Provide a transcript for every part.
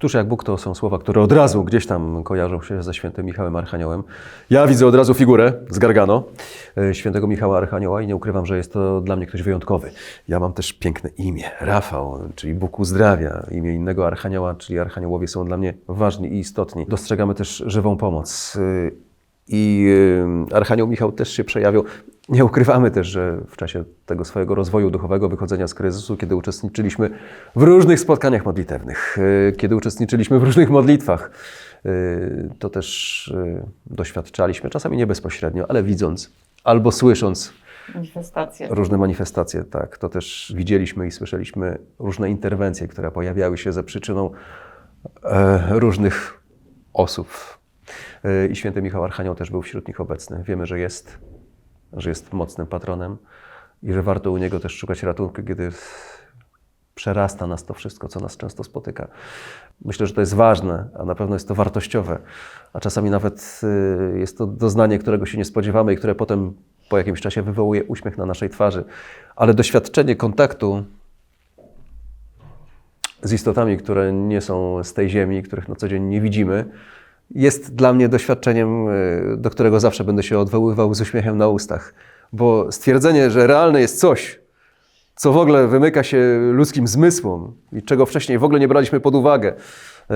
Któż jak Bóg to są słowa, które od razu gdzieś tam kojarzą się ze świętym Michałem Archaniołem. Ja widzę od razu figurę z Gargano e, świętego Michała Archanioła i nie ukrywam, że jest to dla mnie ktoś wyjątkowy. Ja mam też piękne imię, Rafał, czyli Bóg uzdrawia. Imię innego Archanioła, czyli Archaniołowie są dla mnie ważni i istotni. Dostrzegamy też żywą pomoc. I e, Archanioł Michał też się przejawiał. Nie ukrywamy też, że w czasie tego swojego rozwoju duchowego, wychodzenia z kryzysu, kiedy uczestniczyliśmy w różnych spotkaniach modlitewnych, y, kiedy uczestniczyliśmy w różnych modlitwach, y, to też y, doświadczaliśmy, czasami nie bezpośrednio, ale widząc albo słysząc Manifestacje. różne manifestacje, tak, to też widzieliśmy i słyszeliśmy różne interwencje, które pojawiały się za przyczyną e, różnych osób. I święty Michał Archanioł też był wśród nich obecny. Wiemy, że jest, że jest mocnym patronem i że warto u niego też szukać ratunku, kiedy przerasta nas to wszystko, co nas często spotyka. Myślę, że to jest ważne, a na pewno jest to wartościowe, a czasami nawet y, jest to doznanie, którego się nie spodziewamy i które potem po jakimś czasie wywołuje uśmiech na naszej twarzy. Ale doświadczenie kontaktu z istotami, które nie są z tej ziemi, których na co dzień nie widzimy, jest dla mnie doświadczeniem, y, do którego zawsze będę się odwoływał z uśmiechem na ustach. Bo stwierdzenie, że realne jest coś, co w ogóle wymyka się ludzkim zmysłom i czego wcześniej w ogóle nie braliśmy pod uwagę, y,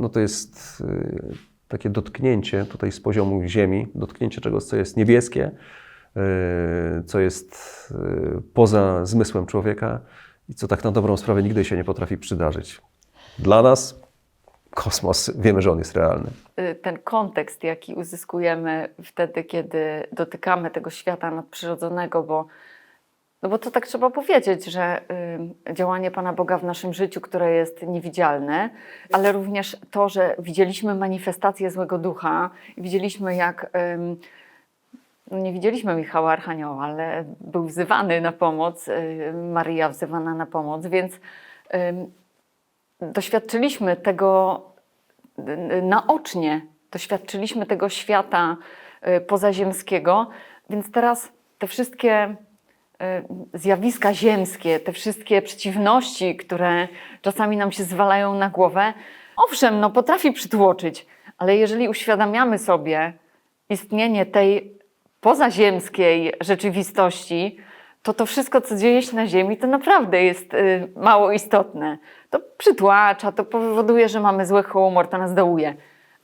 no to jest y, takie dotknięcie tutaj z poziomu ziemi, dotknięcie czegoś, co jest niebieskie, co jest poza zmysłem człowieka i co tak na dobrą sprawę nigdy się nie potrafi przydarzyć. Dla nas kosmos, wiemy, że on jest realny. Y, Ten kontekst, jaki uzyskujemy wtedy, kiedy dotykamy tego świata nadprzyrodzonego, bo, no bo to tak trzeba powiedzieć, że y, działanie Pana Boga w naszym życiu, które jest niewidzialne, ale również to, że widzieliśmy manifestację złego ducha, widzieliśmy jak. no nie widzieliśmy Michała Archanioła, ale był wzywany na pomoc, y, Maria wzywana na pomoc, więc doświadczyliśmy tego naocznie, doświadczyliśmy tego świata y, pozaziemskiego, więc teraz te wszystkie y, zjawiska ziemskie, te wszystkie przeciwności, które czasami nam się zwalają na głowę, owszem, no potrafi przytłoczyć, ale jeżeli uświadamiamy sobie istnienie tej pozaziemskiej rzeczywistości, to to wszystko, co dzieje się na Ziemi, to naprawdę jest y, mało istotne. To przytłacza, to powoduje, że mamy zły humor, to nas dołuje.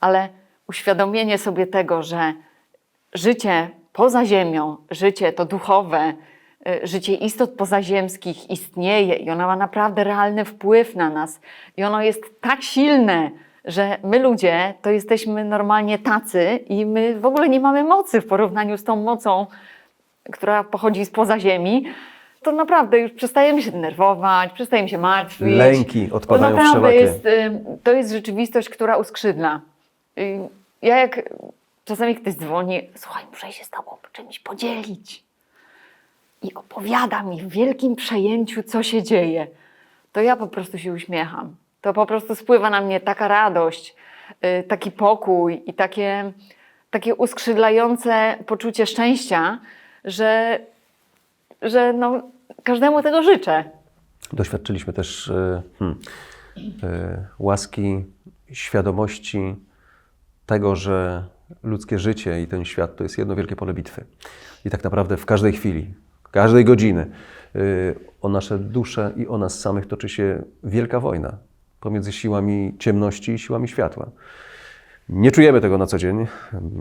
Ale uświadomienie sobie tego, że życie poza Ziemią, życie to duchowe, y, życie istot pozaziemskich istnieje i ono ma naprawdę realny wpływ na nas. I ono jest tak silne, że my ludzie to jesteśmy normalnie tacy i my w ogóle nie mamy mocy w porównaniu z tą mocą, która pochodzi spoza ziemi, to naprawdę już przestajemy się denerwować, przestajemy się martwić. Lęki To odpadają naprawdę wszelakie. jest, y, to jest rzeczywistość, która uskrzydla. Y, Ja jak czasami ktoś dzwoni, słuchaj, muszę się z tobą czymś podzielić. I opowiada mi w wielkim przejęciu, co się dzieje. To ja po prostu się uśmiecham. To po prostu spływa na mnie taka radość, y, taki pokój i takie, takie uskrzydlające poczucie szczęścia, że, że no, każdemu tego życzę. Doświadczyliśmy też e, hmm, e, łaski, świadomości tego, że ludzkie życie i ten świat to jest jedno wielkie pole bitwy. I tak naprawdę w każdej chwili, każdej godziny e, o nasze dusze i o nas samych toczy się wielka wojna pomiędzy siłami ciemności i siłami światła. Nie czujemy tego na co dzień,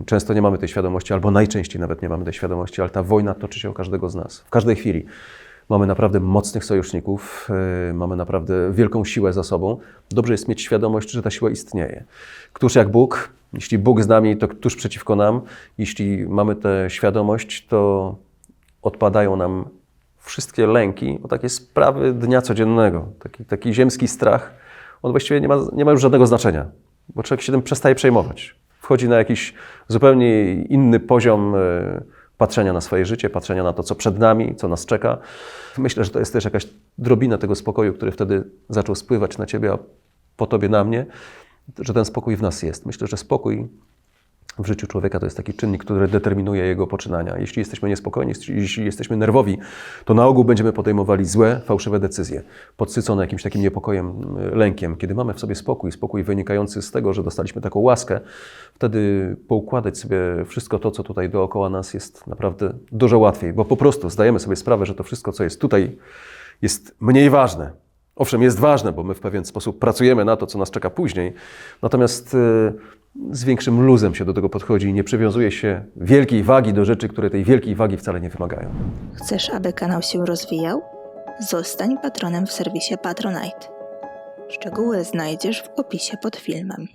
często nie mamy tej świadomości, albo najczęściej nawet nie mamy tej świadomości, ale ta wojna toczy się o każdego z nas, w każdej chwili. Mamy naprawdę mocnych sojuszników, yy, mamy naprawdę wielką siłę za sobą. Dobrze jest mieć świadomość, że ta siła istnieje. Któż jak Bóg, jeśli Bóg z nami, to któż przeciwko nam? Jeśli mamy tę świadomość, to odpadają nam wszystkie lęki o takie sprawy dnia codziennego. Taki, taki ziemski strach, on właściwie nie ma, nie ma już żadnego znaczenia, bo człowiek się tym przestaje przejmować. Wchodzi na jakiś zupełnie inny poziom e, patrzenia na swoje życie, patrzenia na to, co przed nami, co nas czeka. Myślę, że to jest też jakaś drobina tego spokoju, który wtedy zaczął spływać na ciebie, a po tobie na mnie, że ten spokój w nas jest. Myślę, że spokój w życiu człowieka to jest taki czynnik, który determinuje jego poczynania. Jeśli jesteśmy niespokojni, jeśli jesteśmy nerwowi, to na ogół będziemy podejmowali złe, fałszywe decyzje, podsycone jakimś takim niepokojem, y, lękiem. Kiedy mamy w sobie spokój, spokój wynikający z tego, że dostaliśmy taką łaskę, wtedy poukładać sobie wszystko to, co tutaj dookoła nas jest naprawdę dużo łatwiej, bo po prostu zdajemy sobie sprawę, że to wszystko, co jest tutaj, jest mniej ważne. Owszem, jest ważne, bo my w pewien sposób pracujemy na to, co nas czeka później, natomiast y, z większym luzem się do tego podchodzi i nie przywiązuje się wielkiej wagi do rzeczy, które tej wielkiej wagi wcale nie wymagają. Chcesz, aby kanał się rozwijał? Zostań patronem w serwisie Patronite. Szczegóły znajdziesz w opisie pod filmem.